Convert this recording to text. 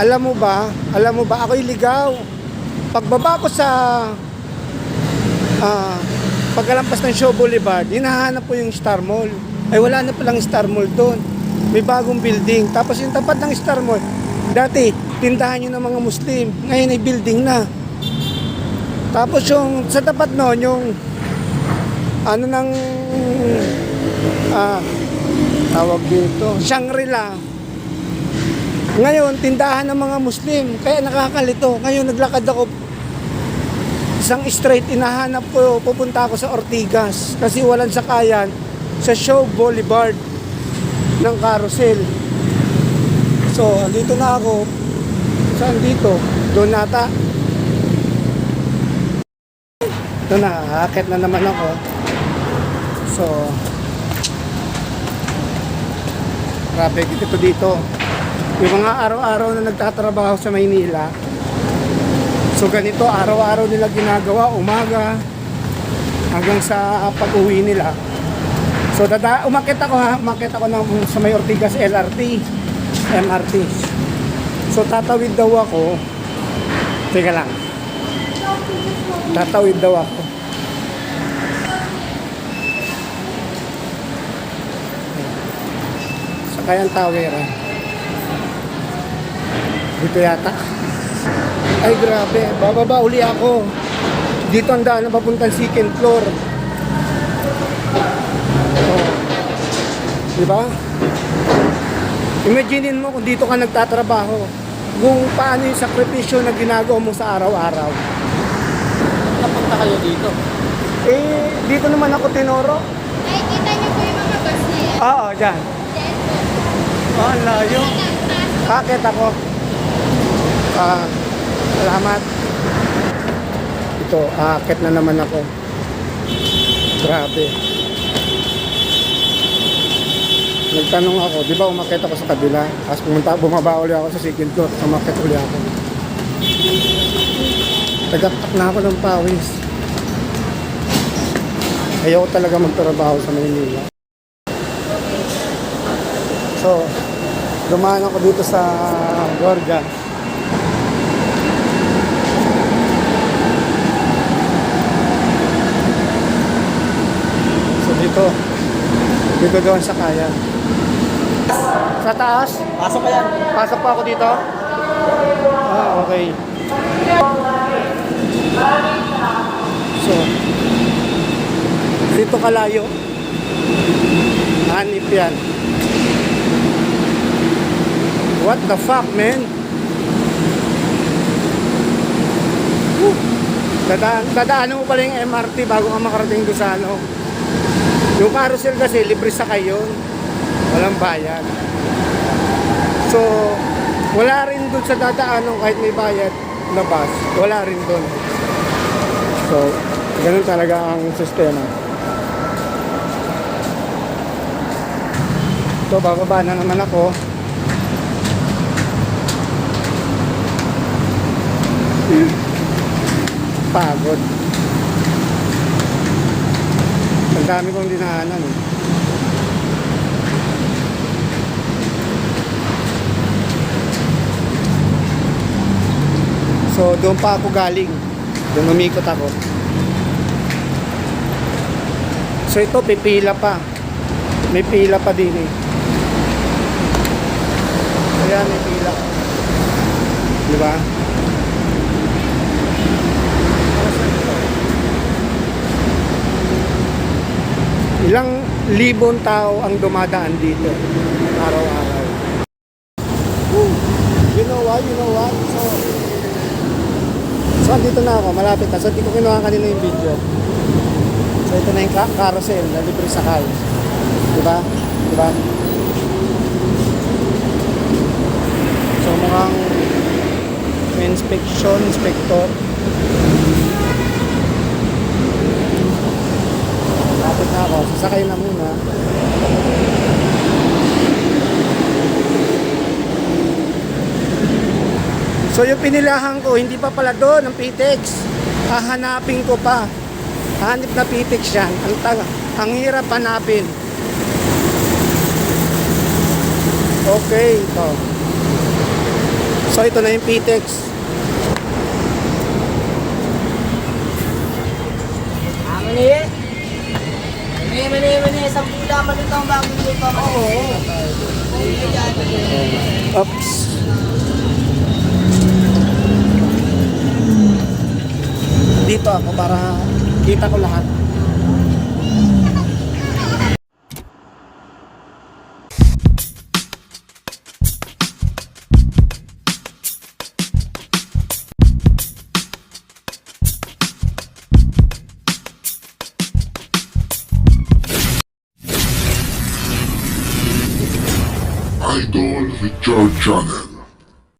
Alam mo ba, alam mo ba, ako'y ligaw. Pagbaba ko sa ah, pagkalampas ng Show Boulevard, hinahanap ko yung Star Mall. Ay wala na palang Star Mall doon. May bagong building. Tapos yung tapat ng Star Mall, dati, tindahan yun ng mga Muslim. Ngayon ay building na. Tapos yung sa tapat noon, yung ano nang ah, tawag dito, Shangri-La. Ngayon, tindahan ng mga Muslim. Kaya nakakalito. Ngayon, naglakad ako isang straight, inahanap ko, pupunta ako sa Ortigas. Kasi walang sakayan sa Show Boulevard ng Carousel. So, andito na ako. Saan dito? Doon nata. Ito na, akit na naman ako. So, traffic ito dito. Yung mga araw-araw na nagtatrabaho sa Maynila, so ganito, araw-araw nila ginagawa, umaga, hanggang sa pag-uwi nila. So dada, umakit ako ha, umakit ako ng, sa may Ortigas LRT, MRT. So tatawid daw ako, teka lang, tatawid daw ako. Sa kayang tawiran. Dito yata. Ay grabe, bababa uli ako. Dito ang daan na papuntang second floor. Oh. Di ba? Imaginin mo kung dito ka nagtatrabaho. Kung paano yung sakripisyo na ginagawa mo sa araw-araw. Napunta kayo dito. Eh, dito naman ako tinoro. Nakikita niyo po yung mga bus na yan. Oo, dyan. Yes po. Oh, ang layo. Bakit ako? Ah, salamat. Ito, aakit na naman ako. Grabe. Nagtanong ako, di ba umakit ako sa kabila? Tapos pumunta, bumaba uli ako sa second floor, umakit uli ako. Tagaktak na ako ng pawis. Ayoko talaga magtrabaho sa Maynila. So, dumaan ako dito sa Gorga. Dito, dito doon sa kaya. Sa taas, Pasok pa yan. pasok pa ako dito. Ah, okay. So, dito kalayo. Hanip yan. What the fuck, man? Whew. Dadaan, dadaanan mo pala yung MRT bago ka makarating doon sa ano. Yung carousel kasi, libre sa kayo. Walang bayad. So, wala rin doon sa dadaanan kahit may bayad na bus. Wala rin doon. So, ganun talaga ang sistema. So, bababa na naman ako. Pagod. Ang dami kong dinaanan. Eh. So, doon pa ako galing. Doon umikot ako. So, ito, pipila pa. May pila pa din eh. Ayan, may pila. Di ba? Ilang libon tao ang dumadaan dito araw-araw. You know what? You know what? So, so andito na ako, malapit na. So, hindi ko kinuha kanina yung video. So, ito na yung carousel na libre sakay. Diba? Diba? So, mukhang may inspection, inspector. Ako. Sasakay na muna. So yung pinilahan ko, hindi pa pala doon ang PTEX. Hahanapin ko pa. Hanip na PTEX yan. Ang, taga, ang hirap hanapin. Okay, ito. So ito na yung mani eh. Mani, mani, mani. Sampung dapat ito ang bagong lupa. Oo. Oops. Dito ako para kita ko lahat. going with George Janet.